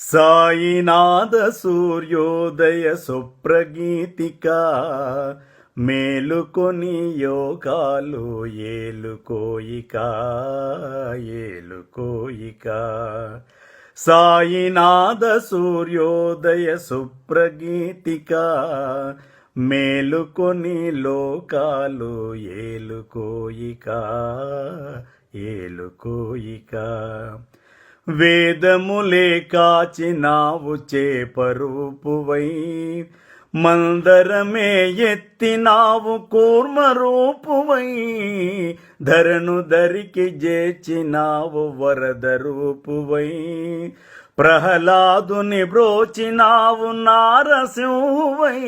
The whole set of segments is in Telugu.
సాయినాథ సూర్యోదయ సుప్రగీతిక మేలుకొని యోగాలు ఏలుకోయిక ఏలుకోయిక. సాయినాథ సూర్యోదయ సుప్రగీతిక మేలుకొని లోకాలు ఏలుకోయిక ఏలుకోయిక. వేదములే కాచినావు చేపరూపువై. మందరమే ఎత్తినావు కూర్మరూపువై. ధరను దరికి జేచినావు వరద రూపువై ప్రహ్లాదుని బ్రోచినావు నారసింహువై.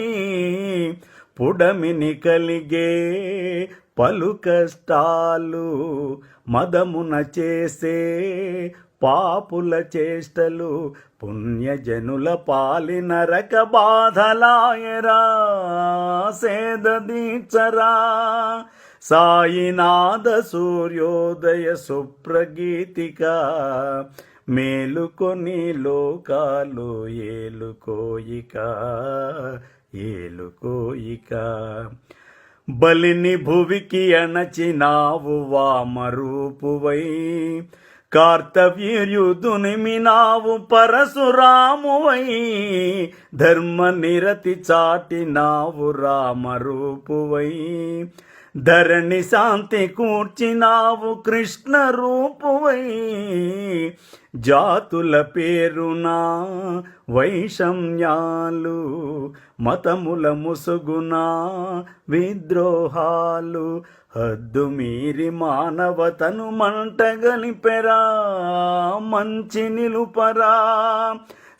పుడమిని కలిగే పలు కష్టాలు మదమున చేసే పాపుల చేష్టలు పుణ్యజనుల పాలిన రక బాధలాయరా సేద దీక్షరా. సాయినాథ సూర్యోదయ సుప్రగీతిక మేలుకొని లోకాలు ఏలుకోయిక ఏలుకోయిక. బలిని భువికి అణచినావు వామరూపువై కార్తవీర్యుదునిమినావు పరశురామువై ధర్మ నిరతి చాటినావు రామరూపువై. ధరణి శాంతి కూర్చినావు కృష్ణ రూపువై. జాతుల పేరున వైషమ్యాలు మతముల ముసుగున విద్రోహాలు హద్దు మీరి మానవతను మంటగలిపెరా మంచి నిలుపరా.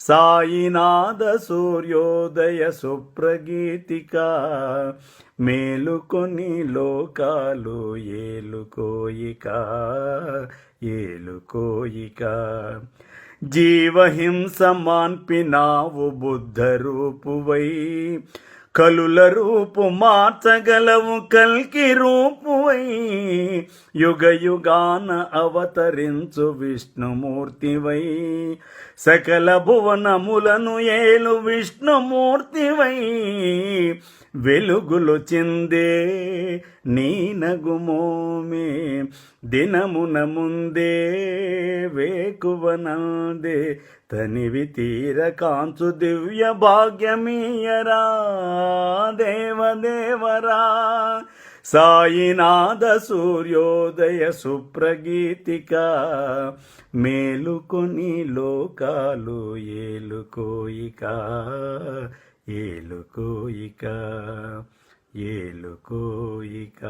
సాయినాథ సూర్యోదయ సుప్రగీతిక మేలుకొని లోకాలు ఏలుకోయిక ఏలుకోయిక. జీవహింస మాన్పినావు బుద్ధ రూపువై కలుల రూపు మార్చగలవు కల్కి రూపువై. యుగ యుగాన అవతరించు విష్ణుమూర్తివై. సకల భువనములను ఏలు విష్ణుమూర్తివై. వెలుగులు చిందే నీ నగుమోమే దినమున ముందే వేకువనందే తనివి తీర కాంచు దివ్య భాగ్యమీయరా. దేవదేవరా సాయినాథ సూర్యోదయ సుప్రగీతిక మేలుకొని లోకాలు ఏలుకోయిక. ఏలుకోయిక ఏలుకోయిక